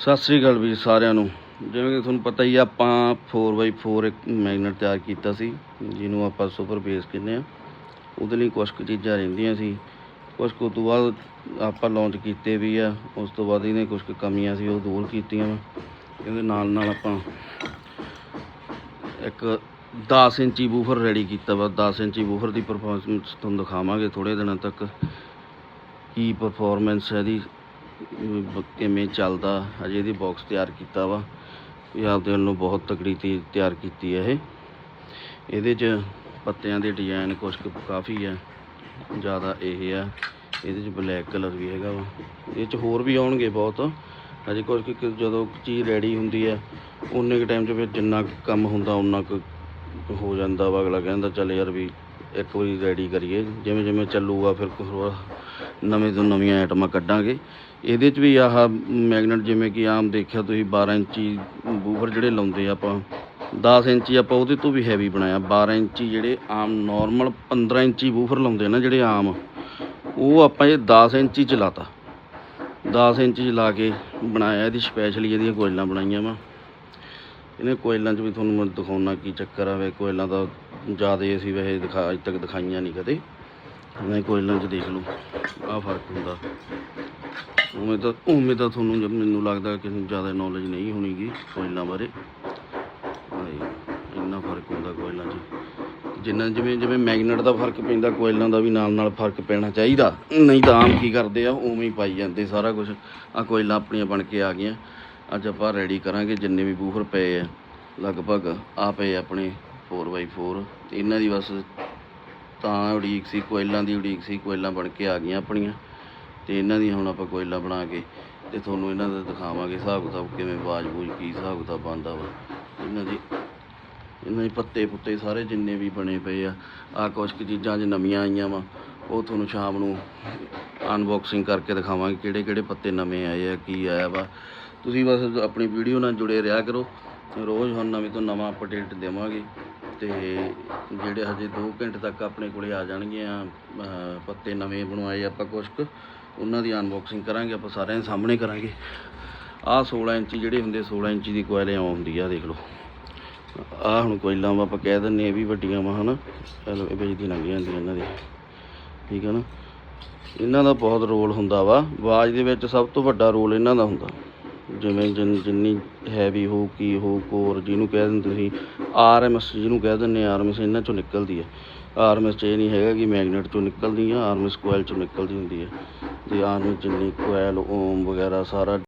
ਸਤਿ ਸ੍ਰੀ ਅਕਾਲ ਵੀਰ ਸਾਰਿਆਂ ਨੂੰ। ਜਿਵੇਂ ਕਿ ਤੁਹਾਨੂੰ ਪਤਾ ਹੀ ਆ, ਆਪਾਂ 4x4 ਇੱਕ ਮੈਗਨੇਟ ਤਿਆਰ ਕੀਤਾ ਸੀ, ਜਿਹਨੂੰ ਆਪਾਂ ਸੁਪਰ ਬੇਸ ਕਹਿੰਦੇ ਆ। ਉਹਦੇ ਲਈ ਕੁਝ ਕੁ ਚੀਜ਼ਾਂ ਰਹਿੰਦੀਆਂ ਸੀ। ਕੁਝ ਕੁ ਤੋਂ ਬਾਅਦ ਆਪਾਂ ਲਾਂਚ ਕੀਤੇ ਵੀ ਆ, ਉਸ ਤੋਂ ਬਾਅਦ ਇਹਨੇ ਕੁਝ ਕੁ ਕਮੀਆਂ ਸੀ, ਉਹ ਦੂਰ ਕੀਤੀਆਂ ਵਾ। ਇਹਦੇ ਨਾਲ ਨਾਲ ਆਪਾਂ ਇੱਕ 10 ਇੰਚੀ ਬੂਫਰ ਰੈਡੀ ਕੀਤਾ ਵਾ। 10 ਇੰਚੀ ਬੂਫਰ ਦੀ ਪਰਫਾਰਮੈਂਸ ਤੁਹਾਨੂੰ ਦਿਖਾਵਾਂਗੇ ਥੋੜੇ ਦਿਨਾਂ ਤੱਕ। ਕੀ ਪਰਫਾਰਮੈਂਸ ਹੈ ਇਹਦੀ। ਕਿਵੇਂ ਚੱਲਦਾ। ਅਜੇ ਇਹਦੀ ਬਾਕਸ ਤਿਆਰ ਕੀਤਾ ਵਾ। ਇਹ ਆਪਦੇ ਵੱਲੋਂ ਬਹੁਤ ਤਕੜੀ ਤੀ ਤਿਆਰ ਕੀਤੀ ਹੈ ਇਹ। ਇਹਦੇ 'ਚ ਪੱਤਿਆਂ ਦੇ ਡਿਜ਼ਾਈਨ ਕੁਛ ਕੁ ਕਾਫੀ ਹੈ ਜ਼ਿਆਦਾ ਇਹ ਆ। ਇਹਦੇ 'ਚ ਬਲੈਕ ਕਲਰ ਵੀ ਹੈਗਾ ਵਾ। ਇਹ 'ਚ ਹੋਰ ਵੀ ਆਉਣਗੇ ਬਹੁਤ। ਅਜੇ ਕੁਛ ਕੁ ਜਦੋਂ ਚੀਜ਼ ਰੈਡੀ ਹੁੰਦੀ ਹੈ ਉਨੇ ਕੁ ਟਾਈਮ 'ਚ ਫਿਰ ਜਿੰਨਾ ਕੁ ਕੰਮ ਹੁੰਦਾ, ਉਨਾ ਕੁ ਹੋ ਜਾਂਦਾ ਵਾ। ਅਗਲਾ ਕਹਿੰਦਾ, ਚੱਲ ਯਾਰ ਵੀ ਇੱਕ ਵਾਰੀ ਰੈਡੀ ਕਰੀਏ। ਜਿਵੇਂ ਜਿਵੇਂ ਚੱਲੂਗਾ ਫਿਰ ਕੁਛ ਹੋਰ। ਨਵੇਂ ਤੋਂ ਨਵੀਆਂ ਆਈਟਮਾਂ ਕੱਢਾਂਗੇ। ਇਹਦੇ 'ਚ ਵੀ ਆਹ ਮੈਗਨੇਟ ਜਿਵੇਂ ਕਿ ਆਮ ਦੇਖਿਆ ਤੁਸੀਂ 12 ਇੰਚੀ ਬੂਫਰ ਜਿਹੜੇ ਲਾਉਂਦੇ ਆਪਾਂ 10 ਇੰਚੀ ਆਪਾਂ ਉਹਦੇ ਤੋਂ ਵੀ ਹੈਵੀ ਬਣਾਇਆ। 12 ਇੰਚੀ ਜਿਹੜੇ ਆਮ ਨਾਰਮਲ 15 ਇੰਚੀ ਬੂਫਰ ਲਾਉਂਦੇ ਨਾ ਜਿਹੜੇ ਆਮ, ਉਹ ਆਪਾਂ ਇਹ 10 ਇੰਚੀ ਚ ਲਾਤਾ। 10 ਇੰਚੀ ਚ ਲਾ ਕੇ ਬਣਾਇਆ। ਇਹਦੀ ਸਪੈਸ਼ਲੀ ਇਹਦੀਆਂ ਕੋਇਲਾਂ ਬਣਾਈਆਂ ਵਾ। ਇਹਨੇ ਕੋਇਲਾਂ 'ਚ ਵੀ ਤੁਹਾਨੂੰ ਮੈਂ ਦਿਖਾਉਣਾ ਕੀ ਚੱਕਰ ਆ ਵੇ ਕੋਇਲਾਂ ਦਾ ਜ਼ਿਆਦਾ ਅਸੀਂ ਵੈਸੇ ਦਿਖਾ ਅੱਜ ਤੱਕ ਦਿਖਾਈਆਂ ਨਹੀਂ ਕਦੇ। ਨਹੀਂ ਕੋਇਲਾਂ 'ਚ ਦੇਖ ਲਓ ਆਹ ਫ਼ਰਕ ਹੁੰਦਾ। ਉਵੇਂ ਤਾਂ ਉਵੇਂ ਤਾਂ ਤੁਹਾਨੂੰ ਜ- ਮੈਨੂੰ ਲੱਗਦਾ ਕਿ ਜ਼ਿਆਦਾ ਨੌਲੇਜ ਨਹੀਂ ਹੋਣੀਗੀ ਕੋਇਲਾਂ ਬਾਰੇ। ਹਾਏ, ਇੰਨਾ ਫ਼ਰਕ ਹੁੰਦਾ ਕੋਇਲਾਂ 'ਚ। ਜਿੰਨਾ ਜਿਵੇਂ ਜਿਵੇਂ ਮੈਗਨੇਟ ਦਾ ਫ਼ਰਕ ਪੈਂਦਾ ਕੋਇਲਾਂ ਦਾ ਵੀ ਨਾਲ ਨਾਲ ਫ਼ਰਕ ਪੈਣਾ ਚਾਹੀਦਾ। ਨਹੀਂ ਤਾਂ ਆਮ ਕੀ ਕਰਦੇ ਆ ਉਵੇਂ ਹੀ ਪਾਈ ਜਾਂਦੇ ਸਾਰਾ ਕੁਝ ਆ ਕੋਇਲਾਂ ਆਪਣੀਆਂ ਬਣ ਕੇ ਆ ਗਈਆਂ। ਅੱਜ ਆਪਾਂ ਰੈਡੀ ਕਰਾਂਗੇ ਜਿੰਨੇ ਵੀ ਬੂਫਰ ਪਏ ਆ। ਲਗਭਗ ਆ ਪਏ ਆਪਣੇ 4x4 ਤੇ ਇਹਨਾਂ ਦੀ ਬਸ ਤਾਂ ਉਡੀਕ ਸੀ, ਕੋਇਲਾਂ ਦੀ ਉਡੀਕ ਸੀ, ਕੋਇਲਾਂ ਬਣ ਕੇ ਆ ਗਈਆਂ ਆਪਣੀਆਂ। ਤੇ ਇਹਨਾਂ ਦੀ ਹੁਣ ਆਪਾਂ ਕੋਇਲਾਂ ਬਣਾ ਕੇ ਤੇ ਤੁਹਾਨੂੰ ਇਹਨਾਂ ਦਾ ਦਿਖਾਵਾਂਗੇ ਹਿਸਾਬ ਕਿਤਾਬ ਕਿਵੇਂ ਬਾਜ ਬੂਜ ਕੀ ਹਿਸਾਬ ਕਿਤਾਬ ਬਣਦਾ ਵਾ। ਇਹਨਾਂ ਦੀ ਇਹਨਾਂ ਦੇ ਪੱਤੇ ਪੁੱਤੇ ਸਾਰੇ ਜਿੰਨੇ ਵੀ ਬਣੇ ਪਏ ਆ। ਆ ਕੁਛ ਕੁ ਚੀਜ਼ਾਂ ਅੱਜ ਨਵੀਆਂ ਆਈਆਂ ਵਾ। ਉਹ ਤੁਹਾਨੂੰ ਸ਼ਾਮ ਨੂੰ ਅਨਬਾਕਸਿੰਗ ਕਰਕੇ ਦਿਖਾਵਾਂਗੇ ਕਿਹੜੇ ਕਿਹੜੇ ਪੱਤੇ ਨਵੇਂ ਆਏ ਆ, ਕੀ ਆਇਆ ਵਾ। ਤੁਸੀਂ ਬਸ ਆਪਣੀ ਵੀਡੀਓ ਨਾਲ ਜੁੜੇ ਰਿਹਾ ਕਰੋ। ਰੋਜ਼ ਹੁਣ ਨਵੀਂ ਤੋਂ ਨਵਾਂ ਅਪਡੇਟ ਦੇਵਾਂਗੇ। ਤੇ ਜਿਹੜੇ ਹਜੇ 2 ਘੰਟੇ ਤੱਕ ਆਪਣੇ ਕੋਲੇ ਆ ਜਾਣਗੀਆਂ, ਅਹ, ਪੱਤੇ ਨਵੇਂ ਬਣਵਾਏ ਆਪਾਂ ਕੁਛ ਕੁ ਉਹਨਾਂ ਦੀ ਅਨਬਾਕਸਿੰਗ ਕਰਾਂਗੇ, ਆਪਾਂ ਸਾਰਿਆਂ ਦੇ ਸਾਹਮਣੇ ਕਰਾਂਗੇ। ਆਹ 16 ਇੰਚੀ ਜਿਹੜੇ ਹੁੰਦੇ 16 ਇੰਚੀ ਦੀ ਕੋਇਲ ਆ ਹੁੰਦੀ ਆ, ਦੇਖ ਲਓ। ਆਹ ਹੁਣ ਕੋਇਲਾਂ ਵਾ ਆਪਾਂ ਕਹਿ ਦਿੰਨੇ ਇਹ ਵੀ ਵੱਡੀਆਂ ਵਾ, ਹਨਾ? ਚਲੋ ਇਹ ਵੇਚਦੀ ਲੰਘ ਜਾਂਦੀਆਂ ਇਹਨਾਂ ਦੀ। ਠੀਕ ਹੈ ਨਾ? ਇਹਨਾਂ ਦਾ ਬਹੁਤ ਰੋਲ ਹੁੰਦਾ ਵਾ। ਆਵਾਜ਼ ਦੇ ਵਿੱਚ ਸਭ ਤੋਂ ਵੱਡਾ ਰੋਲ ਇਹਨਾਂ ਦਾ ਹੁੰਦਾ। ਜਿਵੇਂ ਜਿੰਨ- ਜਿੰਨੀ ਹੈਵੀ ਹੋ, ਕੀ ਹੋ, ਕੋਰ ਜਿਹਨੂੰ ਕਹਿ ਦਿੰਦੇ ਤੁਸੀਂ ਆਰਐਮਐਸ ਜਿਹਨੂੰ ਕਹਿ ਦਿੰਦੇ ਆਰਐਮਐਸ ਇਹਨਾਂ ਚੋਂ ਨਿਕਲਦੀ ਹੈ। ਆਰਐਮਐਸ ਚ ਇਹ ਨਹੀਂ ਹੈਗਾ ਕਿ ਮੈਗਨੇਟ ਚੋਂ ਨਿਕਲਦੀ ਆ ਆਰਐਮਐਸ ਕੋਇਲ ਚੋਂ ਨਿਕਲਦੀ ਹੁੰਦੀ ਹੈ। ਤੇ ਆਰਐਮਐਸ ਜਿੰਨੀ ਕੋਇਲ, ਓਮ ਵਗੈਰਾ ਸਾਰਾ